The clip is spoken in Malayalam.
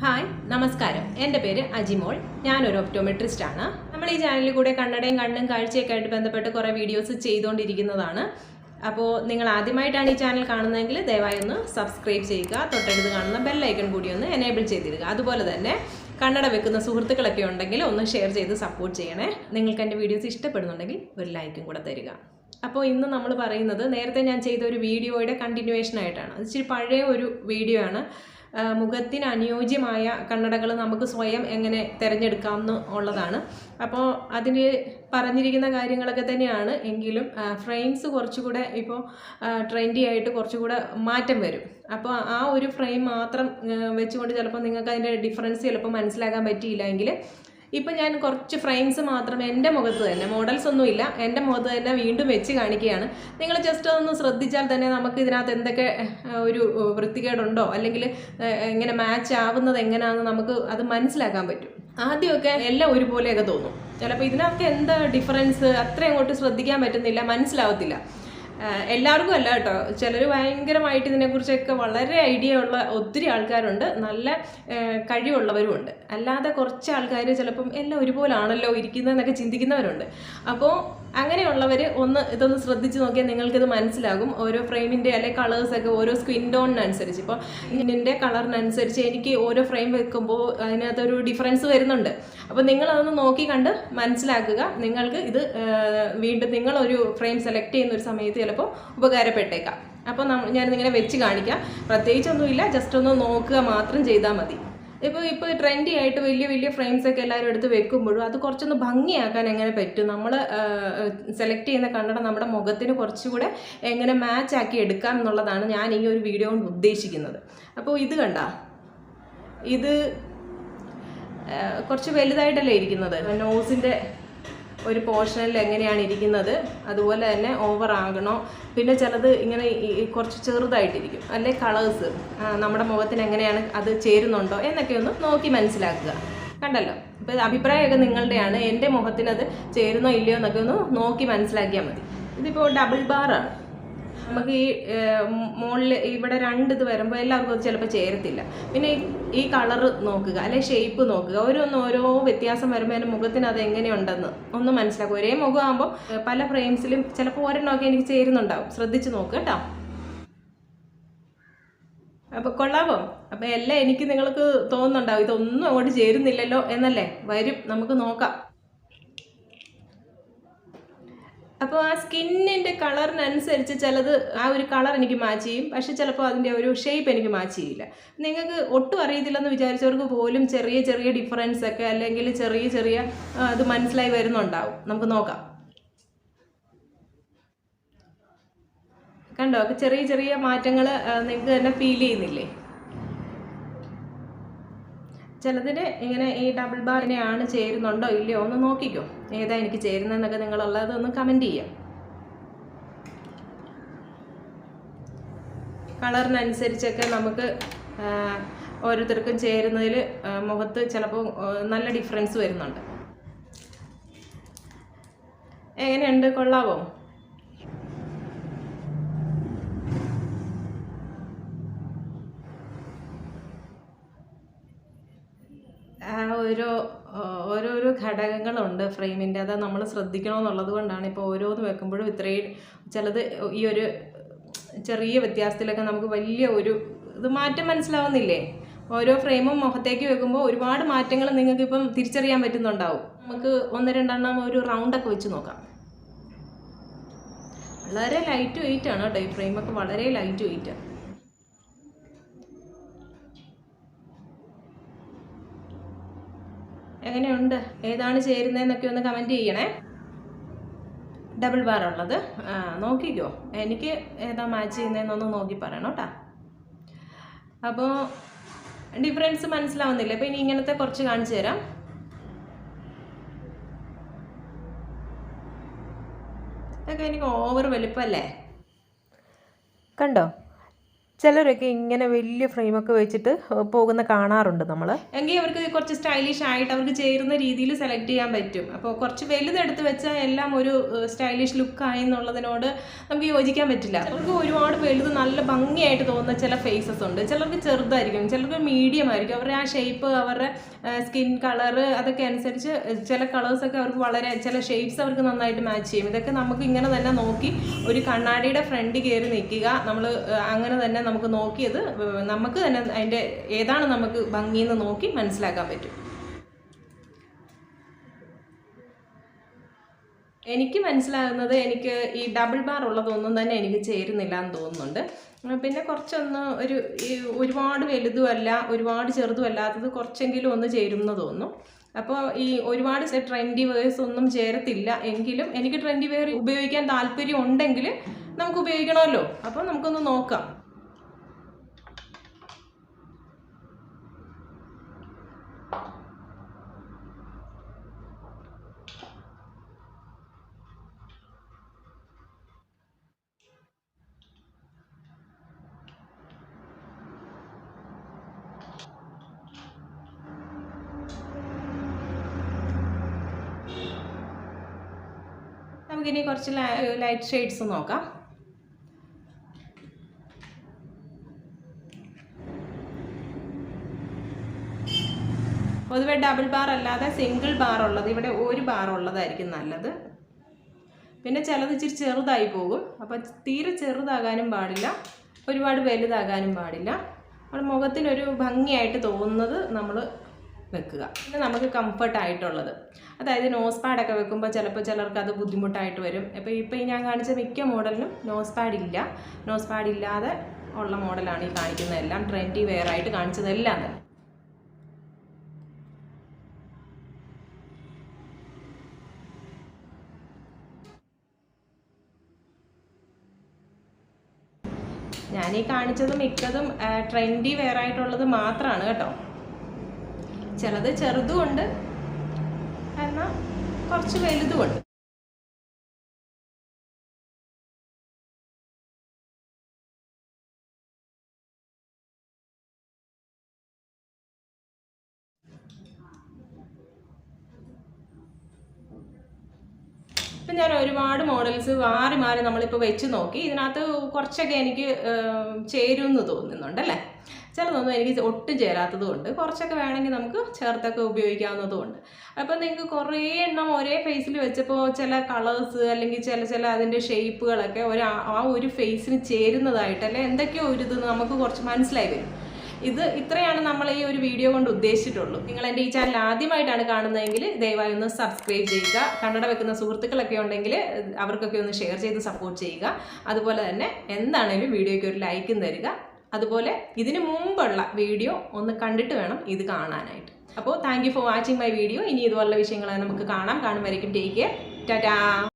ഹായ് നമസ്കാരം. എന്റെ പേര് അജിമോൾ. ഞാനൊരു ഒപ്റ്റോമെട്രിസ്റ്റ് ആണ് നമ്മൾ ഈ ചാനലിൽ കൂടെ കണ്ണടയും കണ്ണും കാഴ്ചയൊക്കെ ആയിട്ട് ബന്ധപ്പെട്ട് കുറേ വീഡിയോസ് ചെയ്തുകൊണ്ടിരിക്കുന്നതാണ്. അപ്പോൾ നിങ്ങൾ ആദ്യമായിട്ടാണ് ഈ ചാനൽ കാണുന്നതെങ്കിൽ ദയവായി ഒന്ന് സബ്സ്ക്രൈബ് ചെയ്യുക തൊട്ടടുത്ത് കാണുന്ന ബെല്ലൈക്കൺ കൂടി ഒന്ന് എനേബിൾ ചെയ്തിരിക്കുക അതുപോലെ തന്നെ കണ്ണട വെക്കുന്ന സുഹൃത്തുക്കളൊക്കെ ഉണ്ടെങ്കിൽ ഒന്ന് ഷെയർ ചെയ്ത് സപ്പോർട്ട് ചെയ്യണേ. നിങ്ങൾക്ക് എന്റെ വീഡിയോസ് ഇഷ്ടപ്പെടുന്നുണ്ടെങ്കിൽ ഒരു ലൈക്കും കൂടെ തരിക. അപ്പോൾ ഇന്ന് നമ്മൾ പറയുന്നത് നേരത്തെ ഞാൻ ചെയ്ത ഒരു വീഡിയോയുടെ കണ്ടിന്യൂവേഷൻ ആയിട്ടാണ്. അത് ഇച്ചിരി പഴയ ഒരു വീഡിയോ ആണ്. മുഖത്തിന് അനുയോജ്യമായ കണ്ണടകൾ നമുക്ക് സ്വയം എങ്ങനെ തിരഞ്ഞെടുക്കാം എന്ന് ഉള്ളതാണ്. അപ്പോൾ അതിന് പറഞ്ഞിരിക്കുന്ന കാര്യങ്ങളൊക്കെ തന്നെയാണ്. എങ്കിലും ഫ്രെയിംസ് കുറച്ചുകൂടെ ഇപ്പോൾ ട്രെൻഡി ആയിട്ട് കുറച്ചുകൂടെ മാറ്റം വരും. അപ്പോൾ ആ ഒരു ഫ്രെയിം മാത്രം വെച്ചുകൊണ്ട് ചിലപ്പോൾ നിങ്ങൾക്ക് അതിന്റെ ഡിഫറൻസ് ചിലപ്പോൾ മനസ്സിലാക്കാൻ പറ്റിയില്ല എങ്കിൽ ഇപ്പം ഞാൻ കുറച്ച് ഫ്രെയിംസ് മാത്രം എന്റെ മുഖത്ത് തന്നെ മോഡൽസ് ഒന്നുമില്ല എന്റെ മുഖത്ത് തന്നെ വീണ്ടും വെച്ച് കാണിക്കുകയാണ്. നിങ്ങൾ ജസ്റ്റ് അതൊന്ന് ശ്രദ്ധിച്ചാൽ തന്നെ നമുക്ക് ഇതിനകത്ത് എന്തൊക്കെ ഒരു വൃത്തികേടുണ്ടോ? അല്ലെങ്കിൽ എങ്ങനെ മാച്ച് ആവുന്നത് എങ്ങനെയാണെന്ന് നമുക്ക് അത് മനസ്സിലാക്കാൻ പറ്റും. ആദ്യമൊക്കെ എല്ലാം ഒരുപോലെയൊക്കെ തോന്നും. ചിലപ്പോൾ ഇതിനകത്ത് എന്താ ഡിഫറൻസ് അത്ര അങ്ങോട്ട് ശ്രദ്ധിക്കാൻ പറ്റുന്നില്ല മനസ്സിലാവത്തില്ല. എല്ലാവർക്കും അല്ല കേട്ടോ. ചിലർ ഭയങ്കരമായിട്ട് ഇതിനെക്കുറിച്ചൊക്കെ വളരെ ഐഡിയ ഉള്ള ഒത്തിരി ആൾക്കാരുണ്ട്. നല്ല കഴിവുള്ളവരുമുണ്ട്. അല്ലാതെ കുറച്ച് ആൾക്കാർ ചിലപ്പം എല്ലാം ഒരുപോലെ ആണല്ലോ ഇരിക്കുന്നതെന്നൊക്കെ ചിന്തിക്കുന്നവരുണ്ട്. അപ്പോൾ അങ്ങനെയുള്ളവർ ഒന്ന് ഇതൊന്ന് ശ്രദ്ധിച്ച് നോക്കിയാൽ നിങ്ങൾക്കിത് മനസ്സിലാകും. ഓരോ ഫ്രെയിമിന്റെ അല്ലെ കളേഴ്സൊക്കെ ഓരോ സ്കിൻ ടോണിനനുസരിച്ച് ഇപ്പോൾ ഇതിന്റെ കളറിനനുസരിച്ച് എനിക്ക് ഓരോ ഫ്രെയിം വെക്കുമ്പോൾ അതിനകത്തൊരു ഡിഫറൻസ് വരുന്നുണ്ട്. അപ്പോൾ നിങ്ങളതൊന്ന് നോക്കി കണ്ട് മനസ്സിലാക്കുക. നിങ്ങൾക്ക് ഇത് വീണ്ടും നിങ്ങളൊരു ഫ്രെയിം സെലക്ട് ചെയ്യുന്ന ഒരു സമയത്ത് ചിലപ്പോൾ ഉപകാരപ്പെട്ടേക്കാം. അപ്പോൾ ഞാനിതിങ്ങനെ വെച്ച് കാണിക്കാം. പ്രത്യേകിച്ചൊന്നുമില്ല. ജസ്റ്റ് ഒന്ന് നോക്കുക മാത്രം ചെയ്താൽ മതി. ഇപ്പോൾ ഇപ്പോൾ ട്രെൻഡി ആയിട്ട് വലിയ വലിയ ഫ്രെയിംസ് ഒക്കെ എല്ലാവരും എടുത്ത് വെക്കുമ്പോഴും അത് കുറച്ചൊന്ന് ഭംഗിയാക്കാൻ എങ്ങനെ പറ്റും? നമ്മൾ സെലക്ട് ചെയ്യുന്ന കണ്ണട നമ്മുടെ മുഖത്തിന് കുറച്ചുകൂടെ എങ്ങനെ മാച്ച് ആക്കി എടുക്കാം എന്നുള്ളതാണ് ഞാൻ ഈ ഒരു വീഡിയോ കൊണ്ട് ഉദ്ദേശിക്കുന്നത്. അപ്പോൾ ഇത് കണ്ട? ഇത് കുറച്ച് വലുതായിട്ടല്ലേ ഇരിക്കുന്നത്? നോസിന്റെ ഒരു പോർഷനിൽ എങ്ങനെയാണ് ഇരിക്കുന്നത് അതുപോലെ തന്നെ ഓവർ ആകണോ? പിന്നെ ചിലത് ഇങ്ങനെ കുറച്ച് ചെറുതായിട്ടിരിക്കും. അല്ലെ കളേഴ്സ് നമ്മുടെ മുഖത്തിന് എങ്ങനെയാണ് അത് ചേരുന്നുണ്ടോ എന്നൊക്കെ ഒന്ന് നോക്കി മനസ്സിലാക്കുക. കണ്ടല്ലോ? ഇത് അഭിപ്രായമൊക്കെ നിങ്ങളുടെയാണ്. എന്റെ മുഖത്തിനത് ചേരുന്നോ ഇല്ലയോ എന്നൊക്കെ ഒന്ന് നോക്കി മനസ്സിലാക്കിയാൽ മതി. ഇതിപ്പോൾ ഡബിൾ ബാറാണ് നമുക്ക് ഈ മുകളിൽ ഇവിടെ രണ്ട് ഇത് വരുമ്പോൾ എല്ലാവർക്കും അത് ചിലപ്പോൾ ചേരത്തില്ല. പിന്നെ ഈ- കളറ് നോക്കുക അല്ലെ ഷേപ്പ് നോക്കുക ഓരോന്ന് ഓരോ വ്യത്യാസം വരുമ്പോൾ എന്റെ മുഖത്തിന് അത് എങ്ങനെയുണ്ടെന്ന് ഒന്ന് മനസ്സിലാക്കുക. ഒരേ മുഖമാകുമ്പോൾ പല ഫ്രെയിംസിലും ചിലപ്പോൾ ഒരെണ്ണമൊക്കെ എനിക്ക് ചേരുന്നുണ്ടാവും. ശ്രദ്ധിച്ച് നോക്കുക കേട്ടോ. അപ്പോൾ കൊള്ളാമോ അപ്പോൾ എല്ലാം എനിക്ക് നിങ്ങൾക്ക് തോന്നുന്നുണ്ടാവും. ഇതൊന്നും അങ്ങോട്ട് ചേരുന്നില്ലല്ലോ എന്നല്ലേ? വരും നമുക്ക് നോക്കാം. അപ്പോൾ ആ സ്കിന്നിന്റെ കളറിനനുസരിച്ച് ചിലത് ആ ഒരു കളർ എനിക്ക് മാച്ച് ചെയ്യും. പക്ഷെ ചിലപ്പോൾ അതിന്റെ ഒരു ഷേപ്പ് എനിക്ക് മാച്ച് ചെയ്യില്ല. നിങ്ങൾക്ക് ഒട്ടും അറിയത്തില്ലെന്ന് വിചാരിച്ചവർക്ക് പോലും ചെറിയ ചെറിയ ഡിഫറൻസ് ഒക്കെ അല്ലെങ്കിൽ ചെറിയ ചെറിയ അത് മനസ്സിലായി വരുന്നുണ്ടാവും. നമുക്ക് നോക്കാം. കണ്ടോ? ചെറിയ ചെറിയ മാറ്റങ്ങൾ നിങ്ങൾക്ക് തന്നെ ഫീൽ ചെയ്യുന്നില്ലേ? ചിലതിന് ഇങ്ങനെ ഈ ഡബിൾ ബാറിനെയാണ് ചേരുന്നുണ്ടോ ഇല്ലയോ ഒന്ന് നോക്കിക്കോ. ഏതാ എനിക്ക് ചേരുന്നതെന്നൊക്കെ നിങ്ങളുള്ളത് ഒന്ന് കമന്റ് ചെയ്യാം. കളറിനനുസരിച്ചൊക്കെ നമുക്ക് ഓരോരുത്തർക്കും ചേരുന്നതിൽ മുഖത്ത് ചിലപ്പോൾ നല്ല ഡിഫറൻസ് വരുന്നുണ്ട്. എങ്ങനെയുണ്ട്? കൊള്ളാവോ? ഓരോ ഓരോരോ ഘടകങ്ങളുണ്ട് ഫ്രെയിമിന്റെ. അത് നമ്മൾ ശ്രദ്ധിക്കണമെന്നുള്ളത് കൊണ്ടാണ് ഇപ്പോൾ ഓരോന്ന് വെക്കുമ്പോഴും ഇത്രയും ചിലത് ഈ ഒരു ചെറിയ വ്യത്യാസത്തിലൊക്കെ നമുക്ക് വലിയ ഒരു ഇത് മാറ്റം മനസ്സിലാവുന്നില്ലേ? ഓരോ ഫ്രെയിമും മുഖത്തേക്ക് വെക്കുമ്പോൾ ഒരുപാട് മാറ്റങ്ങൾ നിങ്ങൾക്ക് ഇപ്പം തിരിച്ചറിയാൻ പറ്റുന്നുണ്ടാവും. നമുക്ക് ഒന്ന് രണ്ടെണ്ണം ഒരു റൗണ്ടൊക്കെ വെച്ച് നോക്കാം. വളരെ ലൈറ്റ് വെയിറ്റ് ആണ് കേട്ടോ ഈ ഫ്രെയിമൊക്കെ വളരെ ലൈറ്റ് വെയിറ്റ് ആണ് എങ്ങനെയുണ്ട്? ഏതാണ് ചേരുന്നതെന്നൊക്കെ ഒന്ന് കമന്റ് ചെയ്യണേ. ഡബിൾ ബാർ ഉള്ളത്. നോക്കിക്കോ. എനിക്ക് ഏതാ മാച്ച് ചെയ്യുന്നതെന്നൊന്ന് നോക്കി പറയണം കേട്ടോ അപ്പോൾ ഡിഫറൻസ് മനസ്സിലാവുന്നില്ല. അപ്പോൾ ഇനി ഇങ്ങനത്തെ കുറച്ച് കാണിച്ചു തരാം. ഇതൊക്കെ എനിക്ക് ഓവർ വലുപ്പമല്ലേ കണ്ടോ? ചിലരൊക്കെ ഇങ്ങനെ വലിയ ഫ്രെയിമൊക്കെ വെച്ചിട്ട് പോകുന്ന കാണാറുണ്ട് നമ്മൾ എങ്കിൽ അവർക്ക് കുറച്ച് സ്റ്റൈലിഷ് ആയിട്ട് അവർക്ക് ചേരുന്ന രീതിയിൽ സെലക്ട് ചെയ്യാൻ പറ്റും. അപ്പോൾ കുറച്ച് വലുതെടുത്ത് വെച്ചാൽ എല്ലാം ഒരു സ്റ്റൈലിഷ് ലുക്കായി എന്നുള്ളതിനോട് നമുക്ക് യോജിക്കാൻ പറ്റില്ല. അവർക്ക് ഒരുപാട് വലുത് നല്ല ഭംഗിയായിട്ട് തോന്നുന്ന ചില ഫേസസ് ഉണ്ട്. ചിലർക്ക് ചെറുതായിരിക്കും ചിലർക്ക് മീഡിയം ആയിരിക്കും. അവരുടെ ആ ഷേപ്പ് അവരുടെ സ്കിൻ കളറ് അതൊക്കെ അനുസരിച്ച് ചില കളേഴ്സൊക്കെ അവർക്ക് വളരെ ചില ഷേപ്സ് അവർക്ക് നന്നായിട്ട് മാച്ച് ചെയ്യും. ഇതൊക്കെ നമുക്ക് ഇങ്ങനെ തന്നെ നോക്കി ഒരു കണ്ണാടിയുടെ ഫ്രണ്ട് കയറി നിൽക്കുക. നമ്മൾ അങ്ങനെ തന്നെ നമുക്ക് നോക്കിയത് നമുക്ക് തന്നെ അതിന്റെ ഏതാണ് നമുക്ക് ഭംഗിയെന്ന് നോക്കി മനസ്സിലാക്കാൻ പറ്റും. എനിക്ക് മനസ്സിലാകുന്നത് എനിക്ക് ഈ ഡബിൾ ബാർ ഉള്ളതൊന്നും തന്നെ എനിക്ക് ചേരുന്നില്ല എന്ന് തോന്നുന്നുണ്ട് പിന്നെ കുറച്ചൊന്ന് ഒരു ഒരുപാട് വലുതുമല്ല ഒരുപാട് ചെറുതുമല്ലാത്തത് കുറച്ചെങ്കിലും ഒന്ന് ചേരുമെന്ന് തോന്നുന്നു. അപ്പോൾ ഈ ഒരുപാട് ട്രെൻഡി വേഴ്സ് ഒന്നും ചേരത്തില്ല എങ്കിലും എനിക്ക് ട്രെൻഡി വെയർ ഉപയോഗിക്കാൻ താല്പര്യം ഉണ്ടെങ്കിൽ നമുക്ക് ഉപയോഗിക്കണമല്ലോ. അപ്പോൾ നമുക്കൊന്ന് നോക്കാം. നമുക്കിനി കുറച്ച് ലൈറ്റ് ഷെയ്ഡ്സ് നോക്കാം. പൊതുവെ ഡബിൾ ബാർ അല്ലാതെ സിംഗിൾ ബാർ ഉള്ളത് ഇവിടെ ഒരു ബാർ ഉള്ളതായിരിക്കും നല്ലത്. പിന്നെ ചിലത് ഇച്ചിരി ചെറുതായി പോകും. അപ്പോൾ തീരെ ചെറുതാകാനും പാടില്ല ഒരുപാട് വലുതാകാനും പാടില്ല. നമ്മുടെ മുഖത്തിനൊരു ഭംഗിയായിട്ട് തോന്നുന്നത് നമ്മൾ വെക്കുക. പിന്നെ നമുക്ക് കംഫർട്ട് ആയിട്ടുള്ളത്. അതായത് നോസ് പാഡൊക്കെ വെക്കുമ്പോൾ ചിലപ്പോൾ ചിലർക്ക് അത് ബുദ്ധിമുട്ടായിട്ട് വരും. ഇപ്പോൾ ഈ ഞാൻ കാണിച്ച മിക്ക മോഡലിനും നോസ് പാഡ് ഇല്ല. നോസ് പാഡ് ഇല്ലാതെ ഉള്ള മോഡലാണ് ഈ കാണിക്കുന്നതെല്ലാം ട്രെൻഡി വെയർ ആയിട്ട് കാണിച്ചതെല്ലാം തന്നെ. ഞാൻ ഈ കാണിച്ചത് മിക്കതും ട്രെൻഡി വെയർ ആയിട്ടുള്ളത് മാത്രമാണ് കേട്ടോ. ചിലത് ചെറുതുമുണ്ട്. എന്നാൽ കുറച്ച് വലുതുമുണ്ട്. ഇപ്പം ഞാൻ ഒരുപാട് മോഡൽസ് മാറി മാറി നമ്മളിപ്പോൾ വെച്ച് നോക്കി. ഇതിനകത്ത് കുറച്ചൊക്കെ എനിക്ക് ചേരുമെന്ന് തോന്നുന്നുണ്ടല്ലേ? ചിലതൊന്നും എനിക്ക് ഒട്ടും ചേരാത്തതും ഉണ്ട് കുറച്ചൊക്കെ വേണമെങ്കിൽ നമുക്ക് ചേർത്തൊക്കെ ഉപയോഗിക്കാവുന്നതും ഉണ്ട് അപ്പോൾ നിങ്ങൾക്ക് കുറേ എണ്ണം ഒരേ ഫേസിൽ വെച്ചപ്പോൾ ചില കളേഴ്സ് അല്ലെങ്കിൽ ചില ചില അതിന്റെ ഷേപ്പുകളൊക്കെ ഒരു ആ- ഒരു ഫേസിന് ചേരുന്നതായിട്ട് അല്ലെ എന്തൊക്കെയോ ഒരു ഇത് നമുക്ക് കുറച്ച് മനസ്സിലായി വരും. ഇത് ഇത്രയാണ് നമ്മൾ ഈ ഒരു വീഡിയോ കൊണ്ട് ഉദ്ദേശിച്ചിട്ടുള്ളൂ. നിങ്ങൾ എന്റെ ഈ ചാനൽ ആദ്യമായിട്ടാണ് കാണുന്നതെങ്കിൽ ദയവായി ഒന്ന് സബ്സ്ക്രൈബ് ചെയ്യുക. കണ്ണട വെക്കുന്ന സുഹൃത്തുക്കളൊക്കെ ഉണ്ടെങ്കിൽ അവർക്കൊക്കെ ഒന്ന് ഷെയർ ചെയ്ത് സപ്പോർട്ട് ചെയ്യുക. അതുപോലെ തന്നെ എന്താണെങ്കിലും വീഡിയോയ്ക്ക് ഒരു ലൈക്കും തരിക. അതുപോലെ ഇതിനു മുമ്പുള്ള വീഡിയോ ഒന്ന് കണ്ടിട്ട് വേണം ഇത് കാണാനായിട്ട്. അപ്പോൾ thank for watching my video ഇനി ഇതുപോലുള്ള വിഷയങ്ങളെ നമുക്ക് കാണാം. കാണുമായിരിക്കും ടേക്ക് കെയർ ടാറ്റാ